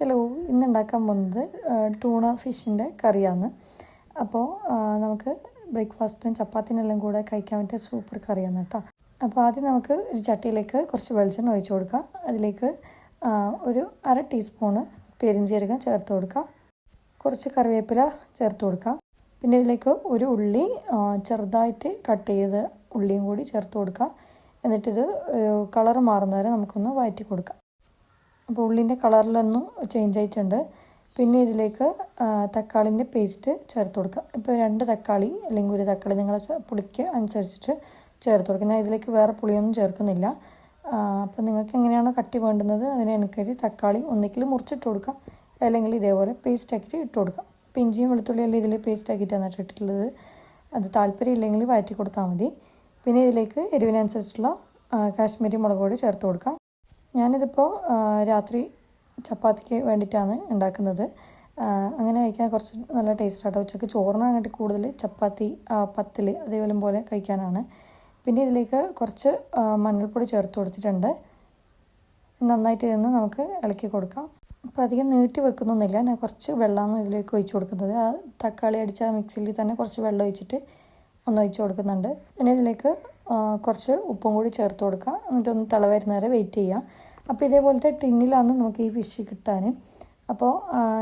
Hello ഇന്ന് ഉണ്ടാക്കാൻ പോകുന്നത് ടൂണ ഫിഷിന്റെ കറിയാണ്. അപ്പോൾ നമുക്ക് ബ്രേക്ക്ഫാസ്റ്റും ചപ്പാത്തിനെല്ലാം കൂടെ കഴിക്കാൻ പറ്റിയ സൂപ്പർ കറിയാണ് കേട്ടോ അപ്പോൾ ആദ്യം നമുക്ക് ഒരു ചട്ടിയിലേക്ക് കുറച്ച് വെളിച്ചെണ്ണ ഒഴിച്ചു കൊടുക്കാം. അതിലേക്ക് ഒരു അര ടീസ്പൂണ് പെരിഞ്ചീരകം ചേർത്ത് കൊടുക്കുക കുറച്ച് കറിവേപ്പില ചേർത്ത് കൊടുക്കുക പിന്നെ ഇതിലേക്ക് ഒരു ഉള്ളി ചെറുതായിട്ട് കട്ട് ചെയ്ത് ഉള്ളിയും കൂടി ചേർത്ത് കൊടുക്കുക എന്നിട്ടിത് കളർ മാറുന്നവരെ നമുക്കൊന്ന് വഴറ്റി കൊടുക്കാം. അപ്പോൾ ഉള്ളിന്റെ കളറിലൊന്നും ചേഞ്ച് ആയിട്ടുണ്ട്. പിന്നെ ഇതിലേക്ക് തക്കാളിന്റെ പേസ്റ്റ് ചേർത്ത് കൊടുക്കുക ഇപ്പോൾ രണ്ട് തക്കാളി അല്ലെങ്കിൽ ഒരു തക്കാളി നിങ്ങൾ പുളിക്ക് അനുസരിച്ചിട്ട് ചേർത്ത് കൊടുക്കുക. ഞാൻ ഇതിലേക്ക് വേറെ പുളിയൊന്നും ചേർക്കുന്നില്ല. അപ്പോൾ നിങ്ങൾക്ക് എങ്ങനെയാണോ കട്ടി വേണ്ടുന്നത് അതിനനുസരിച്ച് തക്കാളി ഒന്നിക്കിൽ മുറിച്ചിട്ട് കൊടുക്കുക. അല്ലെങ്കിൽ ഇതേപോലെ പേസ്റ്റ് ആക്കിയിട്ട് ഇട്ട് കൊടുക്കുക. അപ്പോൾ ഇഞ്ചിയും വെളുത്തുള്ളിയെല്ലാം ഇതിൽ പേസ്റ്റ് ആക്കിയിട്ടാണ് ഇട്ടിട്ടുള്ളത്. അത് താല്പര്യം ഇല്ലെങ്കിൽ വഴറ്റി കൊടുത്താൽ മതി. പിന്നെ ഇതിലേക്ക് എരിവിനനുസരിച്ചുള്ള കാശ്മീരി മുളക് പൊടി ചേർത്ത് കൊടുക്കാം ഞാനിതിപ്പോൾ രാത്രി ചപ്പാത്തിക്ക് വേണ്ടിയിട്ടാണ് ഉണ്ടാക്കുന്നത്. അങ്ങനെ കഴിക്കാൻ കുറച്ച് നല്ല ടേസ്റ്റ് ആട്ടോ. ഉച്ചയ്ക്ക് ചോറിന് അങ്ങോട്ട് കൂടുതൽ ചപ്പാത്തി പത്തിൽ അതേപോലെ പോലെ കഴിക്കാനാണ്. പിന്നെ ഇതിലേക്ക് കുറച്ച് മഞ്ഞൾപ്പൊടി ചേർത്ത് കൊടുത്തിട്ടുണ്ട്. നന്നായിട്ട് ഇതൊന്ന് നമുക്ക് ഇളക്കി കൊടുക്കാം. അപ്പോൾ അധികം നീട്ടി വെക്കുന്നൊന്നുമില്ല. ഞാൻ കുറച്ച് വെള്ളമാണ് ഇതിലേക്ക് ഒഴിച്ചു കൊടുക്കുന്നത്. ആ തക്കാളി അടിച്ച മിക്സിയിൽ തന്നെ കുറച്ച് വെള്ളം ഒഴിച്ചിട്ട് ഒന്ന് ഒഴിച്ചു കൊടുക്കുന്നുണ്ട്. പിന്നെ ഇതിലേക്ക് കുറച്ച് ഉപ്പും കൂടി ചേർത്ത് കൊടുക്കുക എന്നിട്ട് ഒന്ന് തിള വരുന്ന വരെ വെയിറ്റ് ചെയ്യുക അപ്പോൾ ഇതേപോലത്തെ ടിന്നിലാണ് നമുക്ക് ഈ ഫിഷ് കിട്ടാൻ അപ്പോൾ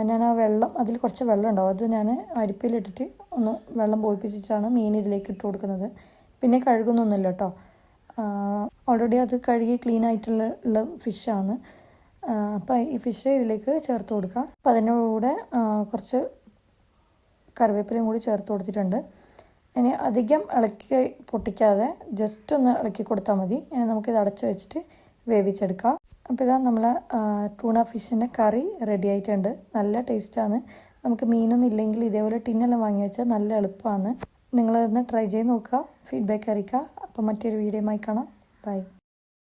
ഞാൻ ആ വെള്ളം അതിൽ കുറച്ച് വെള്ളം ഉണ്ടാവും. അത് ഞാൻ അരിപ്പയിലിട്ടിട്ട് ഒന്ന് വെള്ളം പോയിപ്പിച്ചിട്ടാണ് മീൻ ഇതിലേക്ക് ഇട്ട് കൊടുക്കുന്നത്. പിന്നെ കഴുകുന്നൊന്നുമില്ല കേട്ടോ ഓൾറെഡി അത് കഴുകി ക്ലീൻ ആയിട്ടുള്ള ഫിഷാണ് അപ്പോൾ ഈ ഫിഷ് ഇതിലേക്ക് ചേർത്ത് കൊടുക്കുക അപ്പോൾ അതിന്റെ കൂടെ കുറച്ച് കറിവേപ്പിലയും കൂടി ചേർത്ത് കൊടുത്തിട്ടുണ്ട്. ഇനി അധികം ഇളക്കി പൊട്ടിക്കാതെ ജസ്റ്റ് ഒന്ന് ഇളക്കി കൊടുത്താൽ മതി. ഇനി നമുക്കിത് അടച്ചു വെച്ചിട്ട് വേവിച്ചെടുക്കാം. അപ്പോൾ ഇതാ നമ്മളെ ടൂണ ഫിഷിന്റെ കറി റെഡി ആയിട്ടുണ്ട്. നല്ല ടേസ്റ്റാണ് നമുക്ക് മീനൊന്നും ഇല്ലെങ്കിൽ ഇതേപോലെ ടിന്നെല്ലാം വാങ്ങി വെച്ചാൽ നല്ല എളുപ്പമാണ് നിങ്ങളൊന്ന് ട്രൈ ചെയ്ത് നോക്കുക. ഫീഡ്ബാക്ക് അറിയിക്കുക. അപ്പം മറ്റൊരു വീഡിയോ ആയി കാണാം. ബൈ